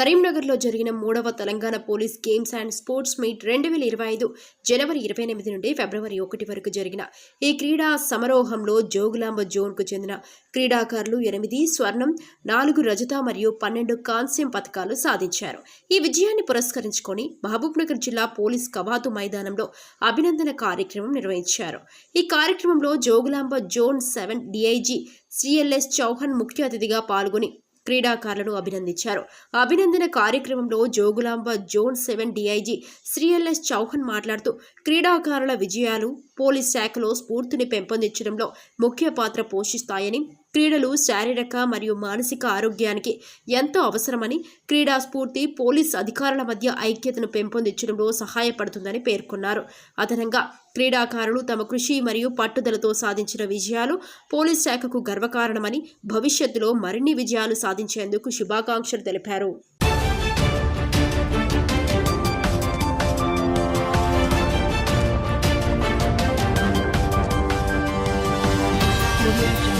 కరీంనగర్లో జరిగిన మూడవ Telangana police games and sports meet రెండు వేల ఇరవై ఐదు జనవరి ఇరవై ఎనిమిది నుండి ఫిబ్రవరి ఒకటి వరకు జరిగిన. ఈ క్రీడా సమారోహంలో జోగులాంబ జోన్కు చెందిన క్రీడాకారులు ఎనిమిది స్వర్ణం నాలుగు రజత మరియు పన్నెండు కాంస్యం పథకాలు సాధించారు. ఈ విజయాన్ని పురస్కరించుకొని మహబూబ్నగర్ జిల్లా పోలీస్ కవాతు మైదానంలో అభినందన కార్యక్రమం నిర్వహించారు. ఈ కార్యక్రమంలో Jogulamba zone seven DIG CLS Chauhan ముఖ్య అతిథిగా పాల్గొని క్రీడాకారులను అభినందించారు. అభినందన కార్యక్రమంలో Jogulamba zone seven DIG Shri LS Chauhan మాట్లాడుతూ క్రీడాకారుల విజయాలు పోలీస్ శాఖలో స్ఫూర్తిని పెంపొందించడంలో ముఖ్య పాత్ర పోషిస్తాయని క్రీడలు శారీరక మరియు మానసిక ఆరోగ్యానికి ఎంతో అవసరమని క్రీడా స్ఫూర్తి పోలీస్ అధికారుల మధ్య ఐక్యతను పెంపొందించడంలో సహాయపడుతుందని పేర్కొన్నారు అదనంగా క్రీడాకారులు తమ కృషి మరియు పట్టుదలతో సాధించిన విజయాలు పోలీస్ శాఖకు గర్వకారణమని భవిష్యత్తులో మరిన్ని విజయాలు సాధించేందుకు శుభాకాంక్షలు తెలిపారు audio jungle.